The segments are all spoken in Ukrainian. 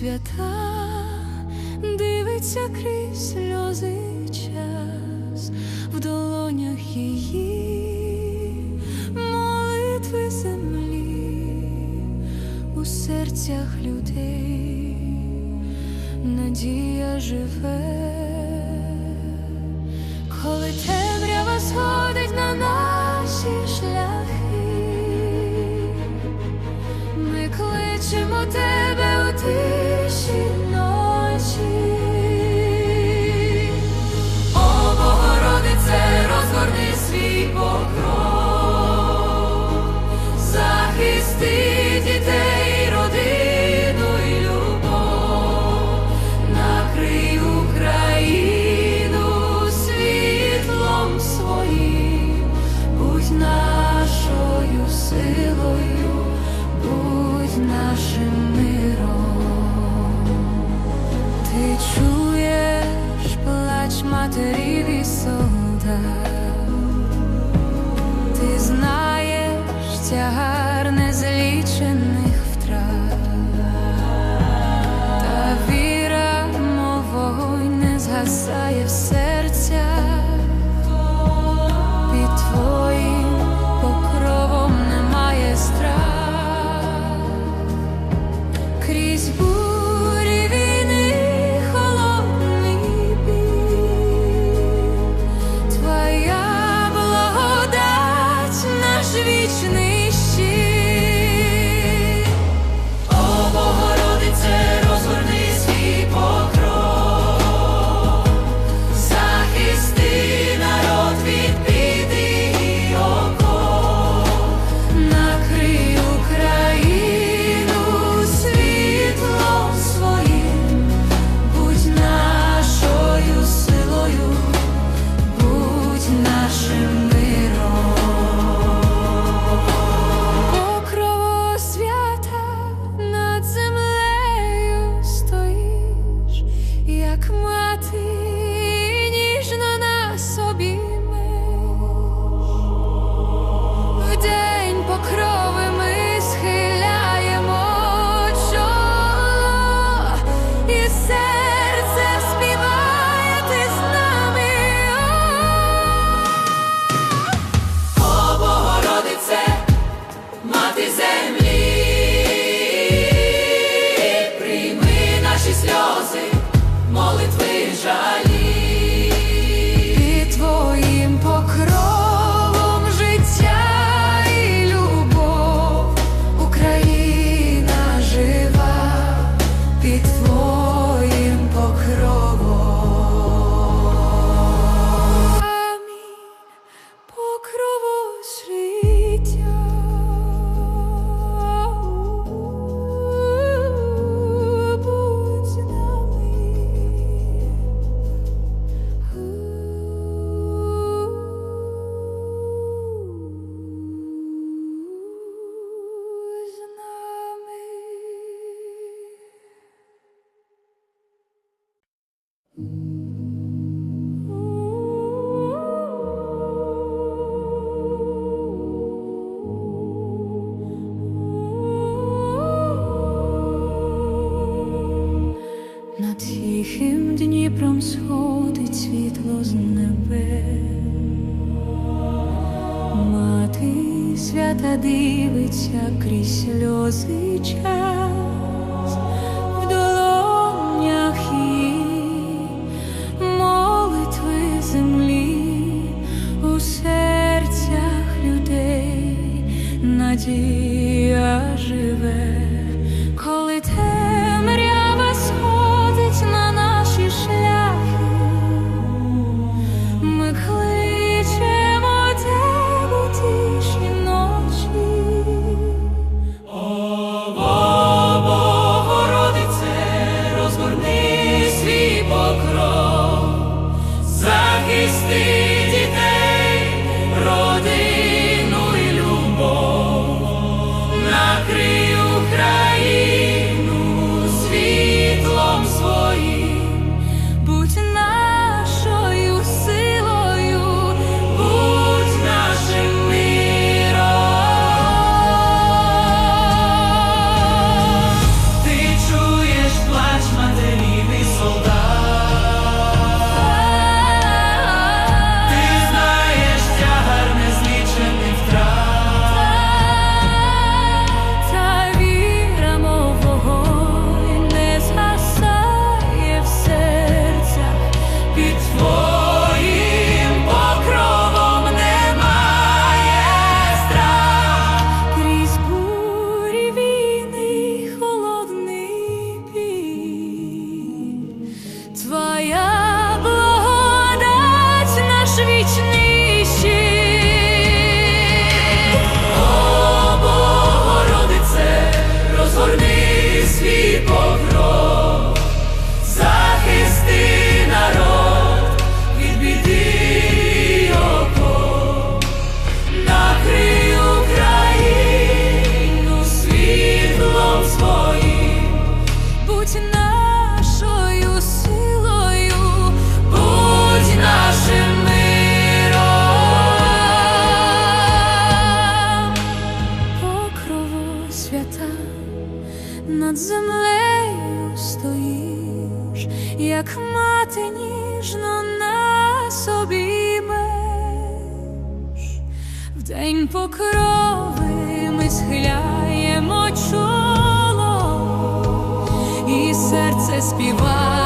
свята дивиться крізь сльози час в долонях її молитви землі у серцях людей, надія живе. 家。життя живе, коли те. заспіває.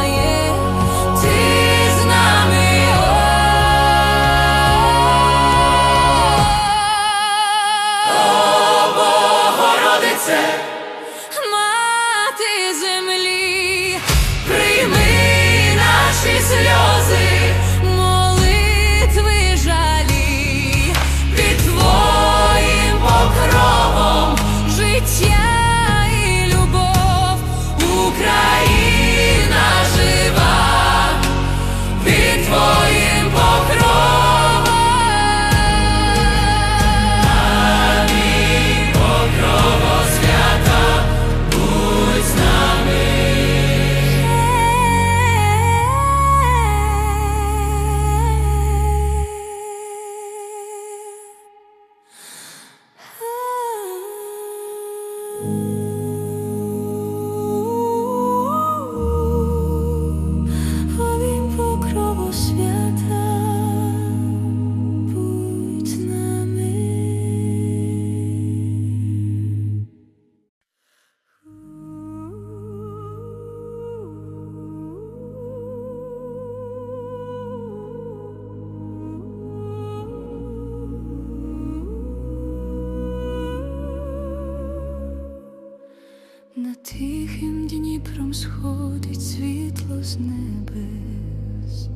На тихим Дніпром сходить світло з небес,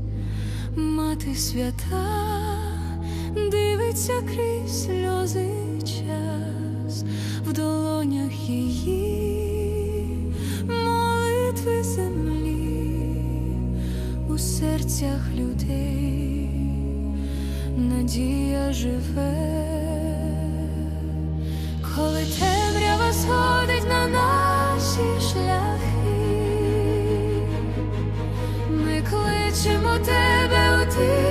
мати свята дивиться крізь сльози час, в долонях її, молитви землі, у серцях людей, надія живе, коли те. Сходить на наші шляхи, ми кличемо тебе у тих.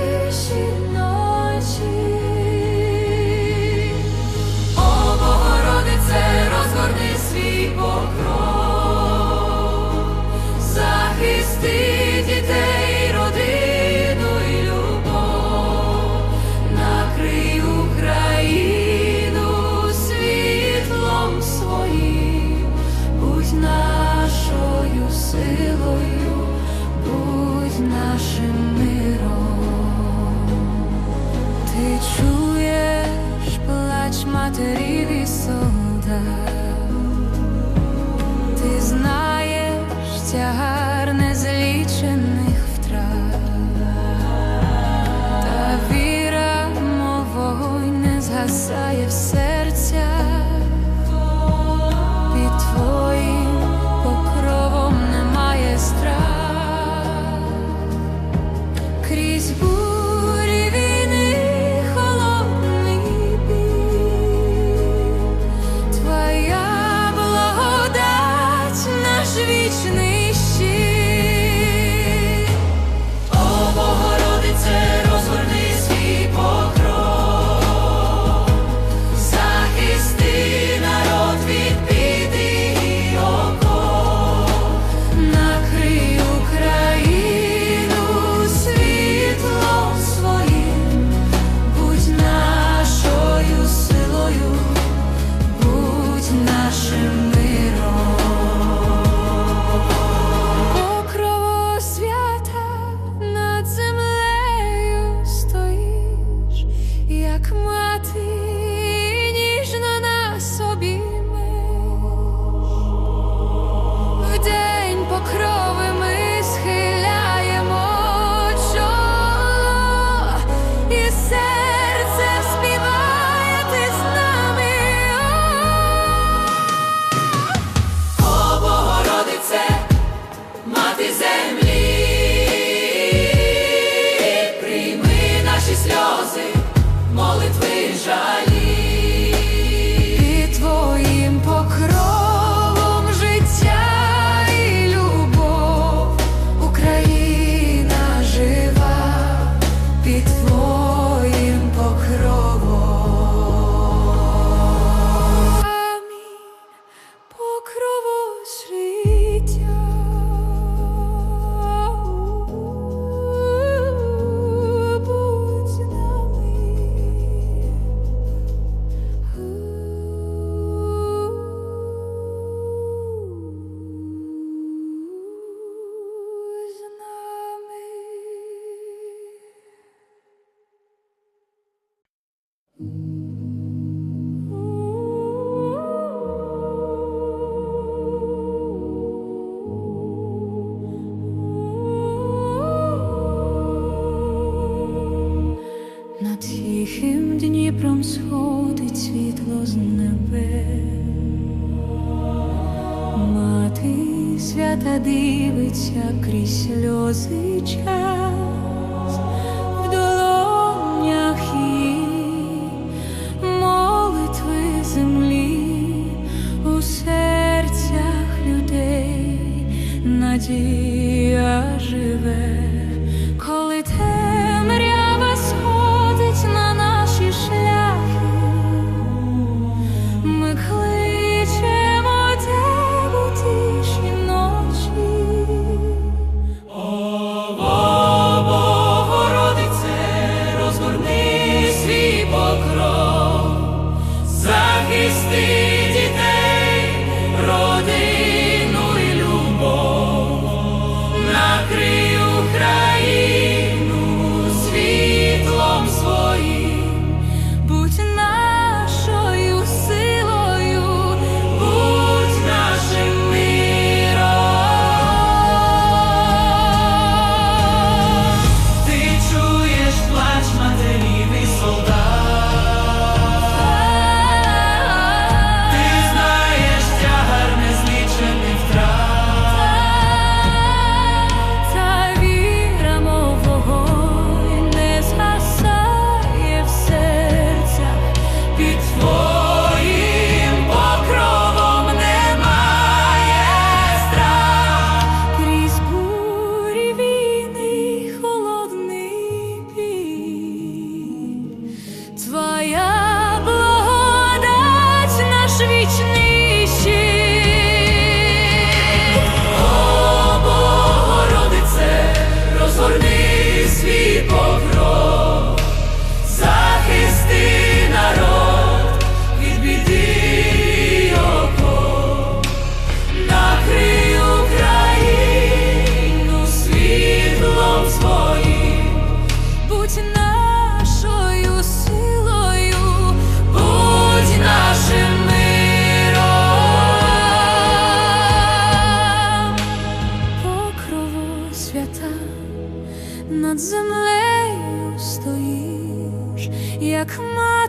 свята дивиться крізь сльози час в долонях і молитви землі у серцях людей надії.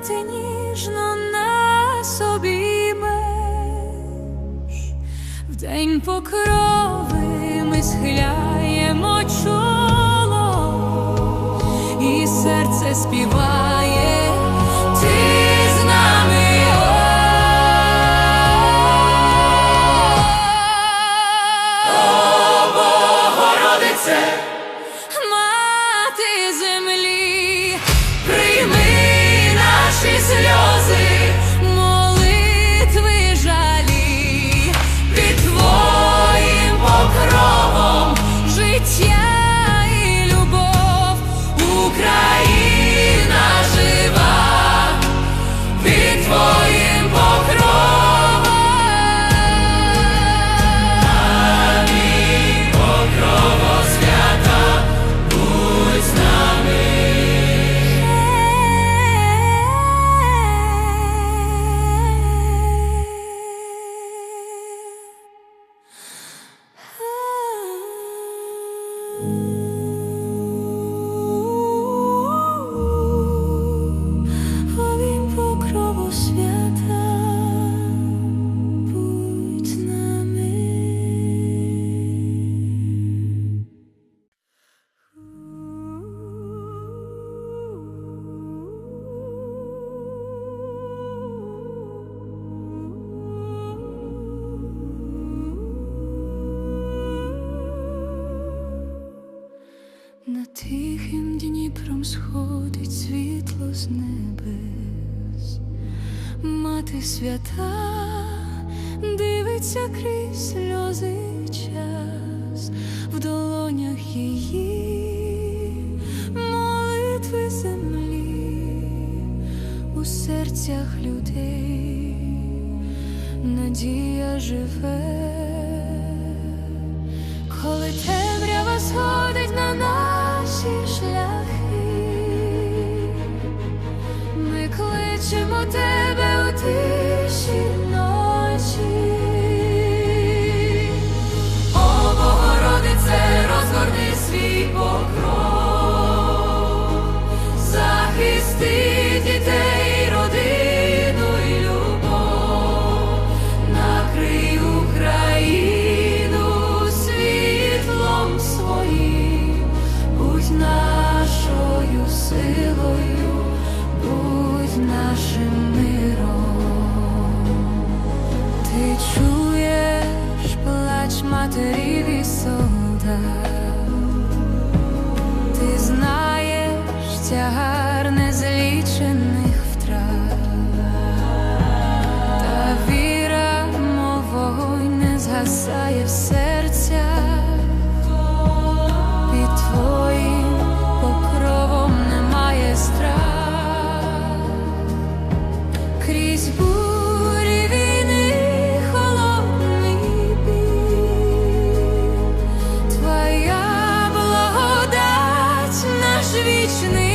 ти ніжно на собі беш, в день покрови ми схиляємо чоло, і серце співає. серцях людей надія живе. силою, будь нашим миром, ти чуєш плач матерів і солдат. вічний.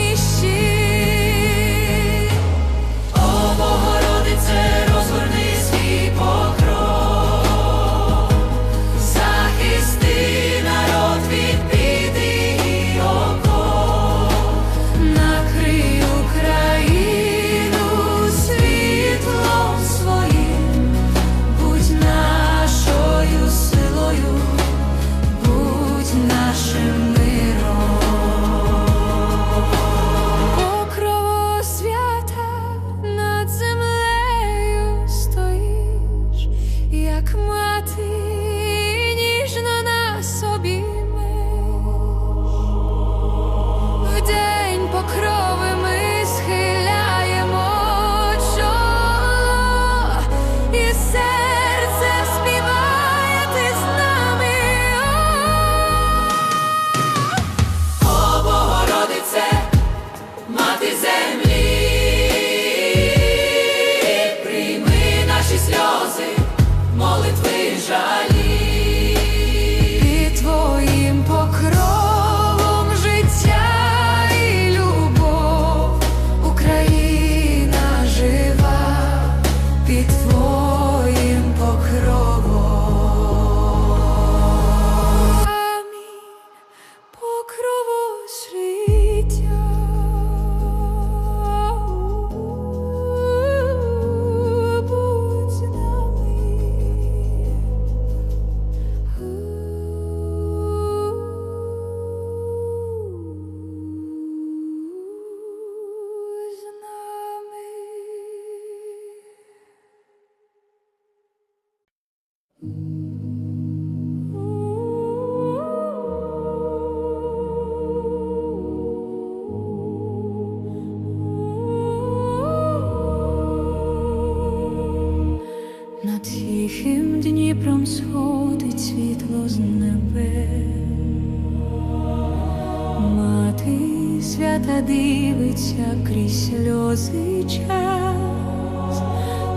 дивиться крізь сльози час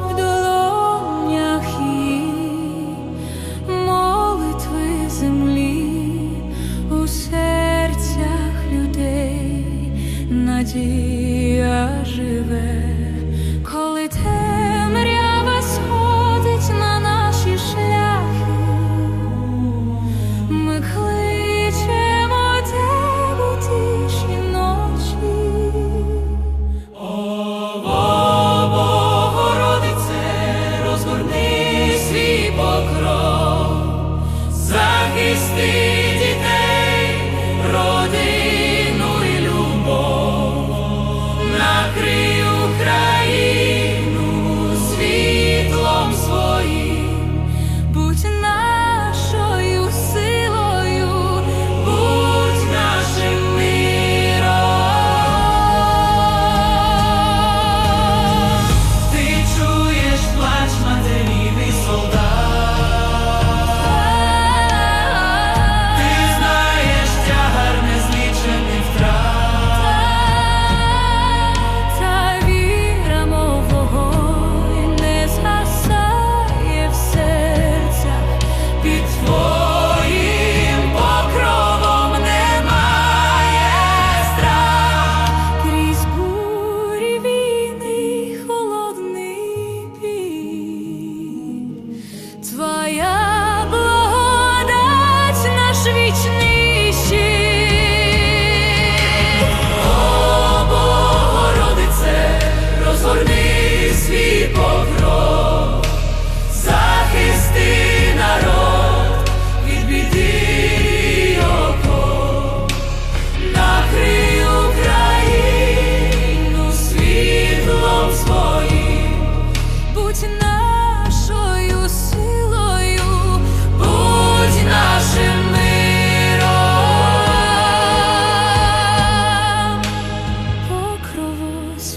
в долонях її молитви землі у серцях людей надія живе.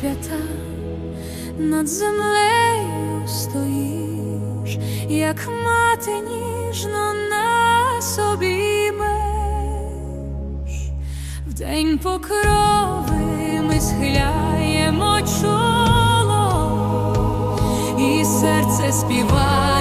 свята, над землею стоїш, як мати ніжно на собі меж. в день покрови ми схиляємо чоло, і серце співає.